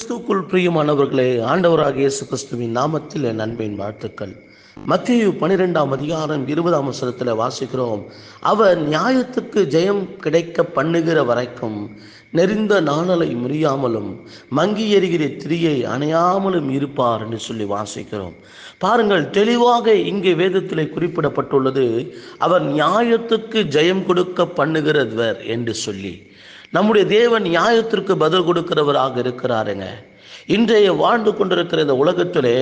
கிறிஸ்துக்குள் பிரியமானவர்களே ஆண்டவராக இயேசு கிறிஸ்துவின் நாமத்தில் என் அன்பின் வாழ்த்துக்கள். மத்திய பனிரெண்டாம் அதிகாரம் இருபதாம் வசனத்தில் வாசிக்கிறோம். அவர் நியாயத்துக்கு ஜெயம் கிடைக்க பண்ணுகிற வரைக்கும் நெறிந்த நாணலை முறியாமலும் மங்கி எறிகிற திரியை அணையாமலும் இருப்பார் என்று சொல்லி வாசிக்கிறோம். பாருங்கள் தெளிவாக இங்கே வேதத்திலே குறிப்பிடப்பட்டுள்ளது அவர் நியாயத்துக்கு ஜெயம் கொடுக்க பண்ணுகிறவர் என்று சொல்லி. நம்முடைய தேவன் நியாயத்திற்கு பதில் கொடுக்கிறவராக இருக்கிறாருங்க. இன்றைய வாழ்ந்து கொண்டிருக்கிற இந்த உலகத்திலே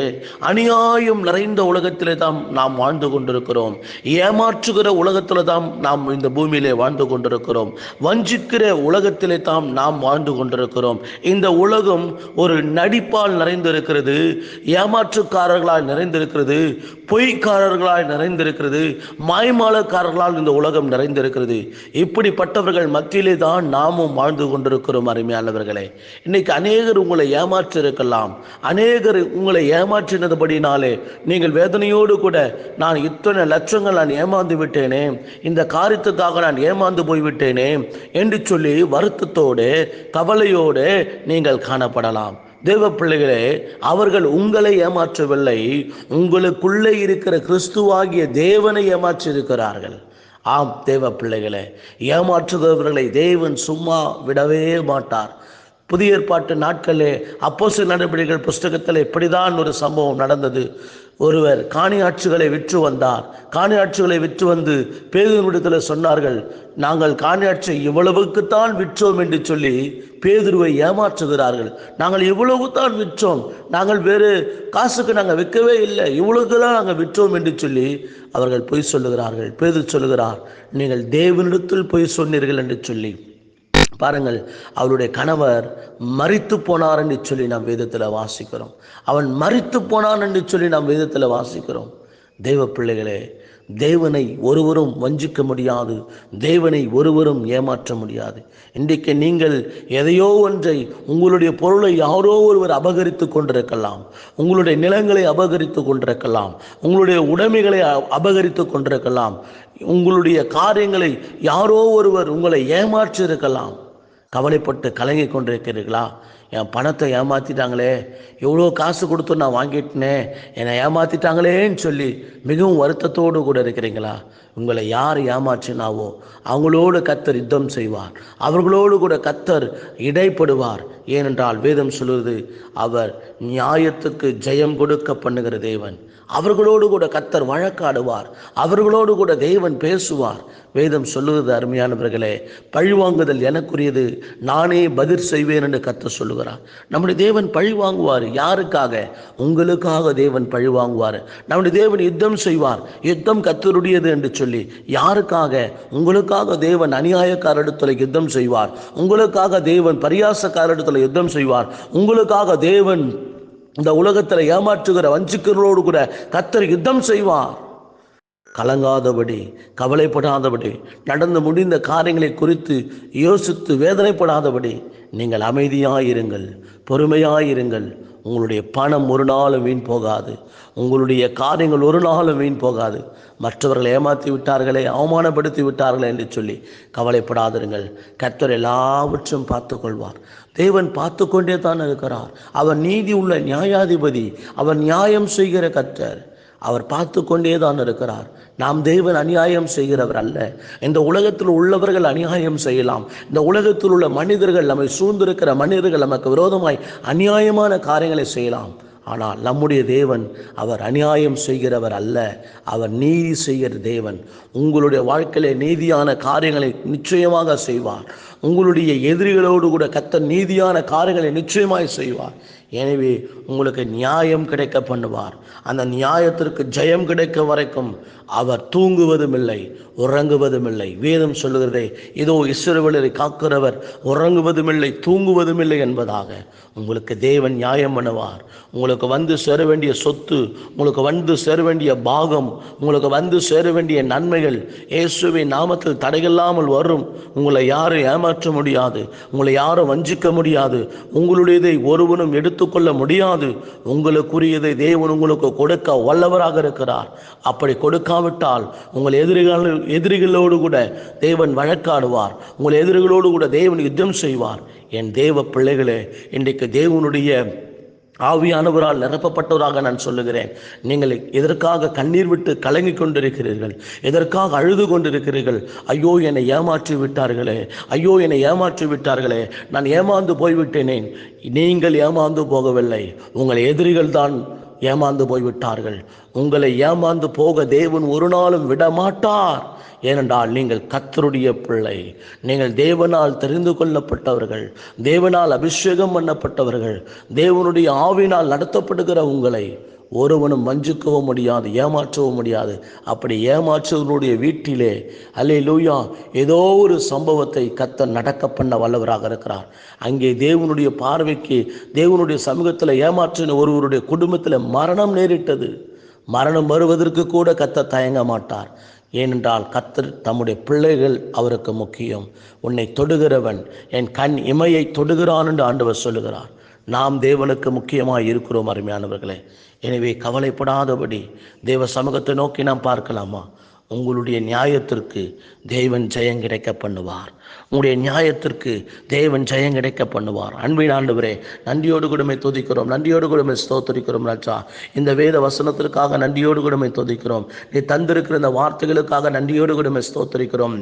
அநியாயம் நிறைந்த உலகத்திலே தான் நாம் வாழ்ந்து கொண்டிருக்கிறோம். ஏமாற்றுகிற உலகத்தில் தான் நாம் இந்த பூமியிலே வாழ்ந்து கொண்டிருக்கிறோம். வஞ்சிக்கிற உலகத்திலே தான் நாம் வாழ்ந்து கொண்டிருக்கிறோம். இந்த உலகம் ஒரு நடிப்பால் நிறைந்திருக்கிறது ஏமாற்றுக்காரர்களால் நிறைந்திருக்கிறது பொய்க்காரர்களால் நிறைந்திருக்கிறது மாய்மாலக்காரர்களால் இந்த உலகம் நிறைந்திருக்கிறது. இப்படிப்பட்டவர்கள் மத்தியிலே தான் நாமும் வாழ்ந்து கொண்டிருக்கிறோம் அருமையானவர்களே. இன்னைக்கு அநேகர் உங்களை ஏமாற்றிருக்கலாம் அநேகர் உங்களை ஏமாற்றினதுபடினாலே நீங்கள் வேதனையோடு கூட நான் இத்தனை லட்சங்கள் நான் ஏமாந்து விட்டேனே இந்த காரியத்துக்காக நான் ஏமாந்து போய்விட்டேனே என்று சொல்லி வருத்தத்தோடு கவலையோடு நீங்கள் காணப்படலாம். தேவ பிள்ளைகளே அவர்கள் உங்களை ஏமாற்றவில்லை. உங்களுக்குள்ளே இருக்கிற கிறிஸ்துவாகிய தேவனை ஏமாற்றியிருக்கிறார்கள். ஆம் தேவ பிள்ளைகளே ஏமாற்றுகிறவர்களை தேவன் சும்மா விடவே மாட்டார். புதிய ஏற்பாட்டு நாட்களிலே அப்போச நடவடிக்கைகள் புஸ்தகத்தில் இப்படிதான் ஒரு சம்பவம் நடந்தது. ஒருவர் காணியாட்சிகளை விற்று வந்தார். காணியாட்சிகளை விற்று வந்து பேதுருவிடத்தில் சொன்னார்கள். நாங்கள் காணியாட்சி இவ்வளவுக்குத்தான் விற்றோம் என்று சொல்லி பேதுருவை ஏமாற்றுகிறார்கள். நாங்கள் இவ்வளவு தான் விற்றோம். நாங்கள் வேறு காசுக்கு நாங்கள் விற்கவே இல்லை. இவ்வளவுக்கு தான் நாங்கள் விற்றோம் என்று சொல்லி அவர்கள் பொய் சொல்லுகிறார்கள். பேது சொல்லுகிறார் நீங்கள் தேவனிடத்தில் பொய் சொன்னீர்கள் என்று சொல்லி. பாருங்கள் அவருடைய கணவர் மறித்து போனார் என்று சொல்லி நாம் வேதத்தில் வாசிக்கிறோம். அவன் மறித்து போனான் என்று சொல்லி நாம் வேதத்தில் வாசிக்கிறோம். தெய்வ பிள்ளைகளே தேவனை ஒருவரும் வஞ்சிக்க முடியாது தேவனை ஒருவரும் ஏமாற்ற முடியாது. இன்றைக்கு நீங்கள் எதையோ ஒன்றை உங்களுடைய பொருளை யாரோ ஒருவர் அபகரித்து கொண்டிருக்கலாம் உங்களுடைய நிலங்களை அபகரித்து கொண்டிருக்கலாம் உங்களுடைய உடைமைகளை அபகரித்து கொண்டிருக்கலாம் உங்களுடைய காரியங்களை யாரோ ஒருவர் உங்களை ஏமாற்றியிருக்கலாம். கவலைப்பட்டு கலங்கி கொண்டிருக்கிறீர்களா? என் பணத்தை ஏமாற்றிட்டாங்களே எவ்வளோ காசு கொடுத்து நான் வாங்கிட்டேனே. என்னை ஏமாற்றிட்டாங்களேன்னு சொல்லி மிகவும் வருத்தத்தோடு கூட இருக்கிறீங்களா? உங்களை யார் ஏமாற்றினாவோ அவங்களோடு கத்தர் யுத்தம் செய்வார். அவர்களோடு கூட கத்தர் இடைப்படுவார். ஏனென்றால் வேதம் சொல்வது அவர் நியாயத்துக்கு ஜெயம் கொடுக்க பண்ணுகிற தேவன். அவர்களோடு கூட கத்தர் வழக்காடுவார். அவர்களோடு கூட தேவன் பேசுவார். வேதம் சொல்லுவது அருமையானவர்களே பழிவாங்குதல் எனக்குரியது நானே பதில் செய்வேன் என்று கத்த சொல்லுகிறார். நம்முடைய தேவன் பழி வாங்குவார். யாருக்காக? உங்களுக்காக தேவன் பழி வாங்குவார். நம்முடைய தேவன் யுத்தம் செய்வார். யுத்தம் கத்தருடையது என்று சொல்லி யாருக்காக? உங்களுக்காக தேவன் அநியாயக்காரிடத்தில் யுத்தம் செய்வார். உங்களுக்காக தேவன் பரியாசக்காரிடத்தில் யுத்தம் செய்வார். உங்களுக்காக தேவன் இந்த உலகத்தில் ஏமாற்றுகிற வஞ்சிக்கிறோடு கூட கத்தர் யுத்தம் செய்வார். கலங்காதபடி கவலைப்படாதபடி நடந்து முடிந்த காரியங்களை குறித்து யோசித்து வேதனைப்படாதபடி நீங்கள் அமைதியாயிருங்கள் பொறுமையாயிருங்கள். உங்களுடைய பணம் ஒரு நாளும் வீண் போகாது. உங்களுடைய காரியங்கள் ஒரு நாளும் வீண் போகாது. மற்றவர்களை ஏமாற்றி விட்டார்களே அவமானப்படுத்தி விட்டார்களே என்று சொல்லி கவலைப்படாதிருங்கள். கர்த்தர் எல்லாவற்றும் பார்த்து கொள்வார் தேவன் பார்த்து கொண்டே தான் இருக்கிறார். அவர் நீதி உள்ள நியாயாதிபதி. அவர் நியாயம் செய்கிற கர்த்தர். அவர் பார்த்து கொண்டே தான் இருக்கிறார். நாம் தேவன் அநியாயம் செய்கிறவர் அல்ல. இந்த உலகத்தில் உள்ளவர்கள் அநியாயம் செய்யலாம். இந்த உலகத்தில் உள்ள மனிதர்கள் நம்மை சூழ்ந்திருக்கிற மனிதர்கள் நமக்கு விரோதமாய் அநியாயமான காரியங்களை செய்யலாம். ஆனால் நம்முடைய தேவன் அவர் அநியாயம் செய்கிறவர் அல்ல. அவர் நீதி செய்கிற தேவன். உங்களுடைய வாழ்க்கையில நீதியான காரியங்களை நிச்சயமாக செய்வார். உங்களுடைய எதிரிகளோடு கூட கத்த நீதியான காரியங்களை நிச்சயமாய் செய்வார். எனவே உங்களுக்கு நியாயம் கிடைக்க பண்ணுவார். அந்த நியாயத்திற்கு ஜெயம் கிடைக்க வரைக்கும் அவர் தூங்குவதும் இல்லை உறங்குவதும் இல்லை வேதம் சொல்லுகிறதே இதோ இஸ்ரவேலரை காக்கிறவர் உறங்குவதும் இல்லை தூங்குவதும் இல்லை என்பதாக. உங்களுக்கு தேவன் நியாயம் பண்ணுவார். உங்களுக்கு வந்து சேர வேண்டிய சொத்து உங்களுக்கு வந்து சேர வேண்டிய பாகம் உங்களுக்கு வந்து சேர வேண்டிய நன்மைகள் இயேசுவின் நாமத்தில் தடையில்லாமல் வரும். உங்களை யாரும் ஏமாற்ற முடியாது. உங்களை யாரும் வஞ்சிக்க முடியாது. உங்களுடையதை ஒருவனும் எடுத்து எடுத்துக்கொள்ள முடியாது. உங்களுக்குரியதை தேவன் உங்களுக்கு கொடுக்க வல்லவராக இருக்கிறார். அப்படி கொடுக்காவிட்டால் உங்கள் எதிரிகள் எதிரிகளோடு கூட தேவன் வழக்காடுவார். உங்கள் எதிரிகளோடு கூட தேவன் யுத்தம் செய்வார். என் தேவ பிள்ளைகளே இன்றைக்கு தேவனுடைய ஆவியானவரால் நிரப்பப்பட்டவராக நான் சொல்லுகிறேன். நீங்கள் எதற்காக கண்ணீர் விட்டு கலங்கி கொண்டிருக்கிறீர்கள்? எதற்காக அழுது கொண்டிருக்கிறீர்கள்? ஐயோ என்னை ஏமாற்றி விட்டார்களே. ஐயோ என்னை ஏமாற்றி விட்டார்களே. நான் ஏமாந்து போய்விட்டேனேன் நீங்கள் ஏமாந்து போகவில்லை. உங்கள் எதிரிகள் தான் ஏமாந்து போய்விட்டார்கள். உங்களை ஏமாந்து போக தேவன் ஒரு நாளும் விடமாட்டார். ஏனென்றால் நீங்கள் கத்தருடைய பிள்ளை. நீங்கள் தேவனால் தெரிந்து கொள்ளப்பட்டவர்கள். தேவனால் அபிஷேகம் பண்ணப்பட்டவர்கள். தேவனுடைய ஆவினால் நடத்தப்படுகிற உங்களை ஒருவனும் வஞ்சிக்கவும் முடியாது ஏமாற்றவும் முடியாது. அப்படி ஏமாற்றுவனுடைய வீட்டிலே அல்லே லூயா ஏதோ ஒரு சம்பவத்தை கத்த நடக்க பண்ண வல்லவராக இருக்கிறார். அங்கே தேவனுடைய பார்வைக்கு தேவனுடைய சமூகத்தில் ஏமாற்றின ஒருவருடைய குடும்பத்தில் மரணம் நேரிட்டது. மரணம் வருவதற்கு கூட கத்த தயங்க மாட்டார். ஏனென்றால் கத்தர் தம்முடைய பிள்ளைகள் அவருக்கு முக்கியம். உன்னை தொடுகிறவன் என் கண் இமையை தொடுகிறான் என்று ஆண்டவர் சொல்லுகிறார். நாம் தேவனுக்கு முக்கியமாக இருக்கிறோம் அருமையானவர்களே. எனவே கவலைப்படாதபடி தேவ சமூகத்தை நோக்கி நாம் பார்க்கலாமா? உங்களுடைய நியாயத்திற்கு தேவன் ஜெயம் கிடைக்க பண்ணுவார். உங்களுடைய நியாயத்திற்கு தேவன் ஜெயம் கிடைக்க பண்ணுவார். அன்பின் ஆண்டவரே நன்றியோடு கொடுமை துதிக்கிறோம். நன்றியோடு கூடமை ஸ்தோத்தரிக்கிறோம் ராஜா. இந்த வேத வசனத்திற்காக நன்றியோடு கொடுமை துதிக்கிறோம். நீ தந்திருக்கிற இந்த வார்த்தைகளுக்காக நன்றியோடு கூடமை ஸ்தோத்தரிக்கிறோம்.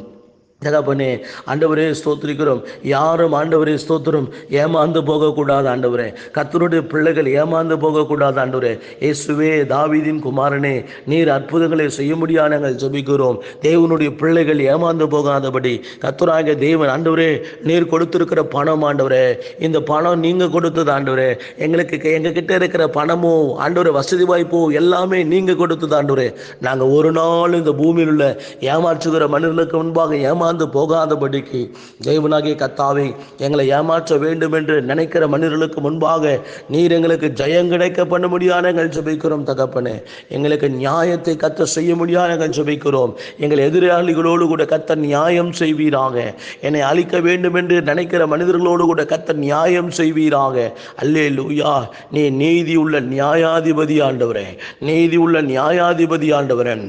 தகப்பனே ஆண்டவரே ஸ்தோத்திரிக்கிறோம். யாரும் ஆண்டவரே ஸ்தோத்திரம் ஏமாந்து போகக்கூடாது ஆண்டவரே. கத்தருடைய பிள்ளைகள் ஏமாந்து போகக்கூடாது ஆண்டவரே. இயேசுவே தாவிதின் குமாரனே நீர் அற்புதங்களை செய்ய முடியாது நாங்கள் ஜபிக்கிறோம். தேவனுடைய பிள்ளைகள் ஏமாந்து போகாதபடி கத்துராக தேவன் ஆண்டவரே நீர் கொடுத்திருக்கிற பணம் ஆண்டவரே. இந்த பணம் நீங்கள் கொடுத்தது ஆண்டவரே. எங்களுக்கு எங்ககிட்ட இருக்கிற பணமோ ஆண்டவரே வசதி வாய்ப்போ எல்லாமே நீங்கள் கொடுத்தது ஆண்டவரே. நாங்கள் ஒரு நாள் இந்த பூமியில் உள்ள ஏமாற்றுகிற மனிதர்களுக்கு முன்பாக ஏமா ஏமாந்து போகாதபடிக்கு தெய்வனாகிய கத்தாவை எங்களை ஏமாற்ற வேண்டும் என்று நினைக்கிற மனிதர்களுக்கு முன்பாக நீர் எங்களுக்கு ஜெயம் கிடைக்க பண்ண முடியாது எங்கள் ஜெபிக்கிறோம் தகப்பனே. எங்களுக்கு நியாயத்தை கத்த செய்ய முடியாது எங்கள் ஜெபிக்கிறோம். எங்கள் எதிராளிகளோடு கூட கத்த நியாயம் செய்வீராக. என்னை அழிக்க வேண்டும் என்று நினைக்கிற மனிதர்களோடு கூட கத்த நியாயம் செய்வீராக. அல்லே லூயா நீ நீதி உள்ள நியாயாதிபதி ஆண்டவரே. நீதி உள்ள நியாயாதிபதி ஆண்டவரன்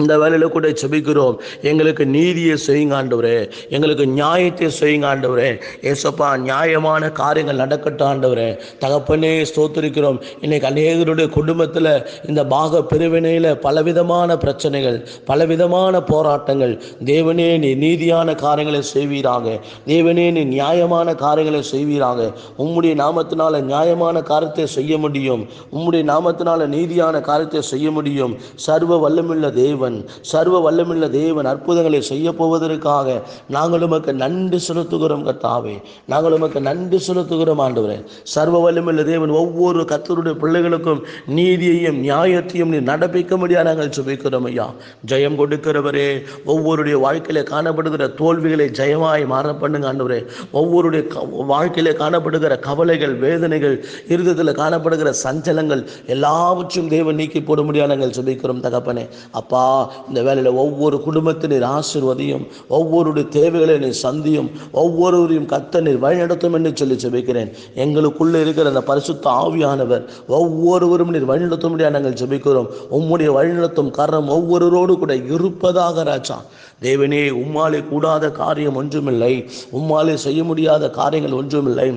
அந்த வேலையில் கூட செபிக்கிறோம் எங்களுக்கு நீதியை செய்யுங்க ஆண்டவரே. எங்களுக்கு நியாயத்தை செய்யுங்க ஆண்டவரே. ஏசப்பா நியாயமான காரியங்கள் நடக்கட்டும் ஆண்டவரே. தகப்பனே ஸ்தோத்திருக்கிறோம். இன்னைக்கு அநேகருடைய குடும்பத்தில் இந்த பாக பிரிவினையில் பலவிதமான பிரச்சனைகள் பலவிதமான போராட்டங்கள். தேவனே நீ நீதியான காரியங்களை செய்வீராக. தேவனே நீ நியாயமான காரியங்களை செய்வீராக. உம்முடைய நாமத்தினால நியாயமான காரியத்தை செய்ய முடியும். உம்முடைய நாமத்தினால நீதியான காரியத்தை செய்ய முடியும். சர்வ வல்லமுள்ள தேவன் சர்வ வல்லமுள்ள தேவன் அற்புதங்களை செய்ய போவதற்காக நாங்கள் உமக்கு நன்றி செலுத்துகிறோம் கத்தாவே நாங்கள் உமக்கு நன்றி செலுத்துகிறோம் ஆண்டவரே. சர்வ வல்லமுள்ள தேவன் ஒவ்வொரு கத்தருடைய பிள்ளைகளுக்கும் நீதியையும் நியாயத்தையும் நீ நடப்பிக்க முடியாத நாங்கள் சுபிக்கிறோம் ஐயா. ஜெயம் கொடுக்கிறவரே ஒவ்வொருடைய வாழ்க்கையில காணப்படுகிற தோல்விகளை ஜெயமாய் மாற பண்ணுங்க ஆண்டவரே. ஒவ்வொருடைய வாழ்க்கையில் வாழ்க்கையில காணப்படுகிற கவலைகள் வேதனைகள் இருதத்தில் காணப்படுகிற சஞ்சலங்கள் எல்லாவற்றையும் தேவன் நீக்கி போட முடியாத நாங்கள் சுபிக்கிறோம் தகப்பனே. அப்பா இந்த வேலையில் ஒவ்வொரு குடும்பத்தினர் ஆசிர்வதியும் ஒவ்வொருடைய தேவைகளை நீ சந்தியும் ஒவ்வொருவரையும் கத்த நீர் வழிநடத்தும் என்று சொல்லி ஜெபிக்கிறேன். எங்களுக்குள்ளே இருக்கிற அந்த பரிசுத்த ஆவியானவர் ஒவ்வொருவரும் நீர் வழிநடத்த முடியாது நாங்கள் ஜெபிக்கிறோம். உம்முடைய வழிநடத்தும் காரணம் ஒவ்வொருவரோடு கூட இருப்பதாக ராஜா. தேவனே உம்மாலே கூடாத காரியம் ஒன்றுமில்லை. உம்மாலே செய்ய முடியாத காரியங்கள் ஒன்றுமில்லை.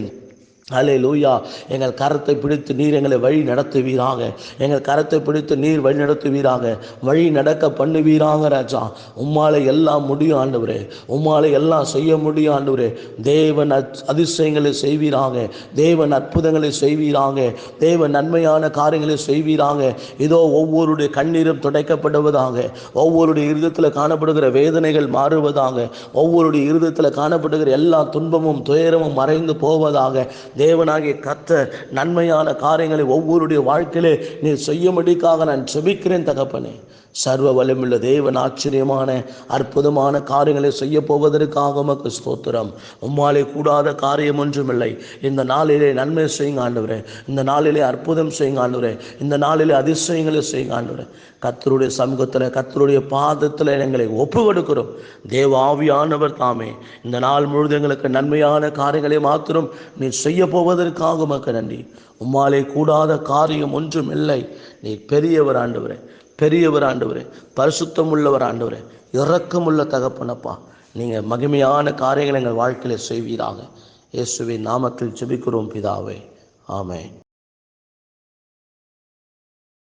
அலே லூயா எங்கள் கரத்தை பிடித்து நீர் எங்களை வழி நடத்துவீராக. எங்கள் கரத்தை பிடித்து நீர் வழி நடத்துவீராக. வழி நடக்க பண்ணுவீராக ராஜா. உம்மாலே எல்லாம் முடியும் ஆண்டவரே. உம்மால எல்லாம் செய்ய முடியும் ஆண்டவரே. தேவன் அதிசயங்களை செய்வீராக. தேவன் அற்புதங்களை செய்வீராக. தேவன் நன்மையான காரியங்களை செய்வீராக. இதோ ஒவ்வொருடைய கண்ணீரும் துடைக்கப்படுவதாக. ஒவ்வொருடைய இருதத்தில் காணப்படுகிற வேதனைகள் மாறுவதாக. ஒவ்வொருடைய இருதத்தில் காணப்படுகிற எல்லா துன்பமும் துயரமும் மறைந்து போவதாக. தேவனாகிய கத்த நன்மையான காரியங்களை ஒவ்வொருடைய வாழ்க்கையிலே நீ செய்யும்படிக்காக நான் செபிக்கிறேன் தகப்பனே. சர்வ வலிமுள்ள தேவன் ஆச்சரியமான அற்புதமான காரியங்களை செய்ய போவதற்காக உமக்கு ஸ்தோத்திரம். உம்மாலே கூடாத காரியம் ஒன்றுமில்லை. இந்த நாளிலே நன்மை செய்யுங்க ஆண்டவரே. இந்த நாளிலே அற்புதம் செய்யுங்க ஆண்டவரே. இந்த நாளிலே அதிசயங்களை செய்யுங்க ஆண்டவரே. கத்தருடைய சமூகத்தில் கத்தருடைய பாதத்தில் எங்களை ஒப்பு கொடுக்கிறோம் தேவ ஆவியானவர் தாமே. இந்த நாள் முழுதும் எங்களுக்கு நன்மையான காரியங்களை மாத்திரம் நீ செய்ய போவதற்காக உமக்கு நன்றி. உம்மாலே கூடாத காரியம் ஒன்றும் இல்லை. நீ பெரியவர் ஆண்டவரே. பெரியவர் ஆண்டவரே பரிசுத்தம் உள்ளவர் ஆண்டவரே இறக்கமுள்ள தகப்பனப்பா நீங்கள் மகிமையான காரியங்களை எங்கள் வாழ்க்கையில் செய்வீராக. இயேசுவின் நாமத்தில் ஜெபிக்கிறோம் பிதாவே. ஆமே